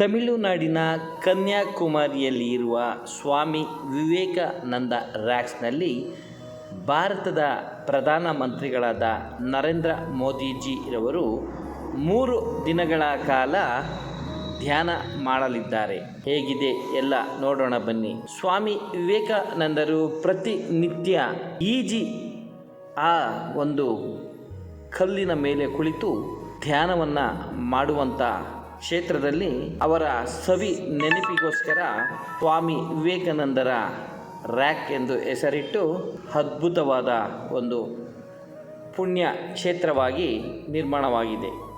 ತಮಿಳುನಾಡಿನ ಕನ್ಯಾಕುಮಾರಿಯಲ್ಲಿ ಇರುವ ಸ್ವಾಮಿ ವಿವೇಕಾನಂದ ರ್ಯಾಕ್ಸ್ನಲ್ಲಿ ಭಾರತದ ಪ್ರಧಾನ ಮಂತ್ರಿಗಳಾದ ನರೇಂದ್ರ ಮೋದಿಜಿರವರು ಮೂರು ದಿನಗಳ ಕಾಲ ಧ್ಯಾನ ಮಾಡಲಿದ್ದಾರೆ. ಹೇಗಿದೆ ಎಲ್ಲ ನೋಡೋಣ ಬನ್ನಿ. ಸ್ವಾಮಿ ವಿವೇಕಾನಂದರು ಪ್ರತಿನಿತ್ಯ ಈಜಿ ಆ ಒಂದು ಕಲ್ಲಿನ ಮೇಲೆ ಕುಳಿತು ಧ್ಯಾನವನ್ನು ಮಾಡುವಂಥ ಕ್ಷೇತ್ರದಲ್ಲಿ ಅವರ ಸವಿ ನೆನಪಿಗೋಸ್ಕರ ಸ್ವಾಮಿ ವಿವೇಕಾನಂದರ ರ್ಯಾಕ್ ಎಂದು ಹೆಸರಿಟ್ಟು ಅದ್ಭುತವಾದ ಒಂದು ಪುಣ್ಯ ಕ್ಷೇತ್ರವಾಗಿ ನಿರ್ಮಾಣವಾಗಿದೆ.